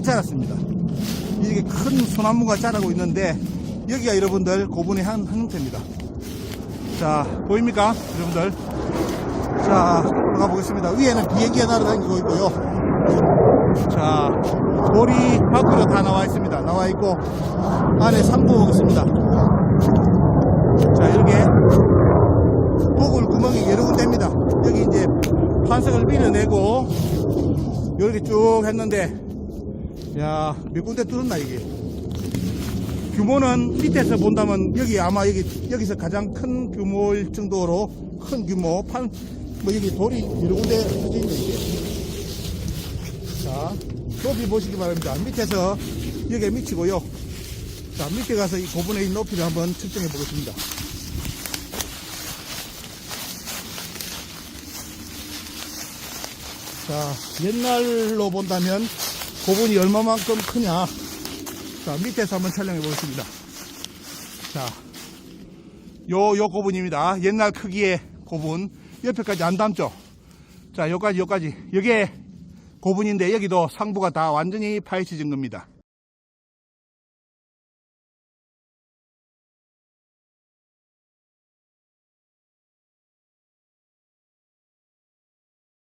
자랐습니다. 이게 큰 소나무가 자라고 있는데 여기가 여러분들 고분의 한, 한 형태입니다. 자 보입니까 여러분들? 자 들어가 보겠습니다. 위에는 비행기가 날아다니고 있고요. 자 돌이 밖으로 다 나와 있습니다. 나와 있고 안에 상부 보겠습니다. 자 이렇게 보글 구멍이 여러 군데입니다. 여기 이제 판석을 밀어내고 이렇게 쭉 했는데 야, 몇 군데 뚫었나, 이게. 규모는 밑에서 본다면 여기 아마 여기, 여기서 가장 큰 규모일 정도로 큰 규모, 판, 뭐 여기 돌이 여러 군데 뚫려 있네, 이게. 자, 높이 보시기 바랍니다. 밑에서 여기에 미치고요. 자, 밑에 가서 이 고분의 이 높이를 한번 측정해 보겠습니다. 자, 옛날로 본다면 고분이 얼마만큼 크냐. 자, 밑에서 한번 촬영해 보겠습니다. 자, 요, 요 고분입니다. 옛날 크기의 고분. 옆에까지 안 담죠? 자, 여기까지, 여기까지. 여기에 고분인데 여기도 상부가 다 완전히 파헤쳐진 겁니다.